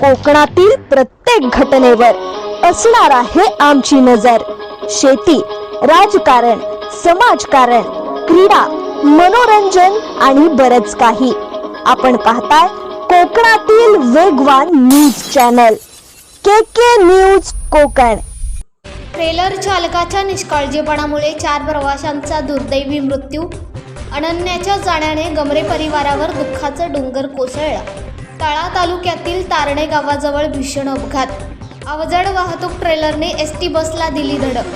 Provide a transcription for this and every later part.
कोकणातील प्रत्येक घटनेवर असणार आहे आमची नजर. शेती राजकारण समाजकारण क्रीडा मनोरंजन आणि बरच काही. आपण पाहताय कोकणातील वेगवान news channel. K K news Konkan. Trailer चालकाच्या निष्काळजीपणामुळे चार प्रवाशांचा दुर्दैवी मृत्यू. अनन्याच्या जाण्याने गमरे परिवारावर दुःखाचा डोंगर कोसळला. तळा तालुक्यातील तारणे गावाजवळ भीषण अपघात. अवजड वाहतूक ट्रेलरने एस टी बसला दिली धडक.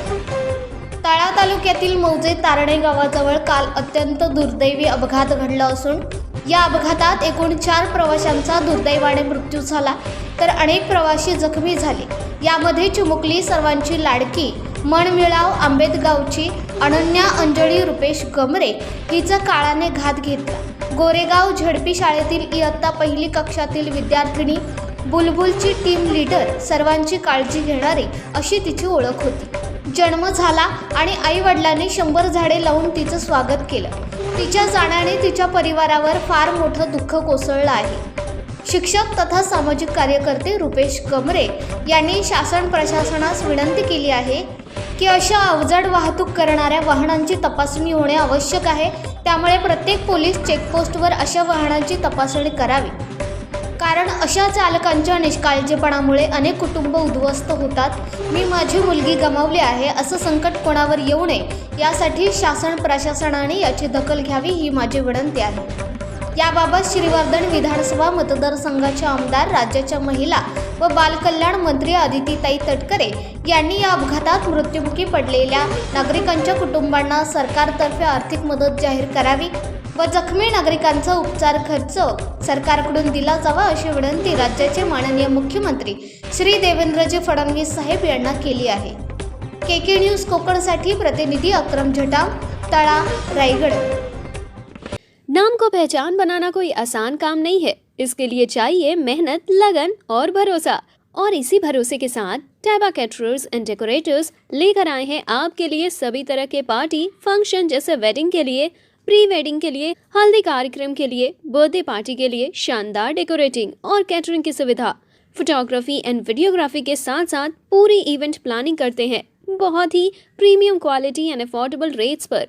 तळा तालुक्यातील मौजे तारणे गावाजवळ काल अत्यंत दुर्दैवी अपघात घडला असून या अपघातात एकूण चार प्रवाशांचा दुर्दैवाने मृत्यू झाला तर अनेक प्रवासी जखमी झाले. यामध्ये चिमुकली सर्वांची लाडकी मनमिळाव आंबेदगावची अनन्या अंजळी रुपेश गमरे हिचा काळाने घात घेतला. गोरेगाव झडपी शाळेतील इयत्ता पहिली कक्षातील विद्यार्थिनी बुलबुलची टीम लीडर सर्वांची काळजी घेणारी अशी तिची ओळख होती. जन्म झाला आणि आईवडिलांनी शंभर झाडे लावून तिचं स्वागत केलं. तिच्या जाण्याने तिच्या परिवारावर फार मोठं दुःख कोसळलं आहे. शिक्षक तथा सामाजिक कार्यकर्ते रुपेश कमरे यांनी शासन प्रशासनास विनंती केली आहे की अशा अवजड वाहतूक करणाऱ्या वाहनांची तपासणी होणे आवश्यक आहे. त्यामुळे प्रत्येक पोलीस चेकपोस्टवर अशा वाहनांची तपासणी करावी. कारण अशा चालकांच्या निष्काळजीपणामुळे अनेक कुटुंब उद्ध्वस्त होतात. मी माझी मुलगी गमावली आहे असं संकट कोणावर येऊ नये यासाठी शासन प्रशासनाने याची दखल घ्यावी ही माझी विनंती आहे. याबाबत श्रीवर्धन विधानसभा मतदारसंघाचे आमदार राज्याच्या महिला व बालकल्याण मंत्री आदितीताई तटकरे यांनी या अपघातात मृत्युमुखी पडलेल्या नागरिकांच्या कुटुंबांना सरकारतर्फे आर्थिक मदत जाहीर करावी व जखमी नागरिकांचा उपचार खर्च सरकारकडून दिला जावा अशी विनंती राज्याचे माननीय मुख्यमंत्री श्री देवेंद्रजी फडणवीस साहेब यांना केली आहे. के के न्यूज कोकणसाठी प्रतिनिधी अक्रम झटाम तळा रायगड. नाम को पहचान बनाना कोई आसान काम नहीं है। इसके लिए चाहिए मेहनत, लगन और भरोसा। और इसी भरोसे के साथ टैबा कैटरर्स एंड डेकोरेटर्स लेकर आए हैं आपके लिए सभी तरह के पार्टी फ़ंक्शन जैसे वेडिंग के लिए प्री वेडिंग के लिए, हल्दी कार्यक्रम के लिए बर्थडे पार्टी के लिए शानदार डेकोरेटिंग और कैटरिंग की सुविधा। फोटोग्राफी एंड वीडियोग्राफी के साथ साथ पूरी इवेंट प्लानिंग करते हैं। बहुत ही premium quality and affordable rates per.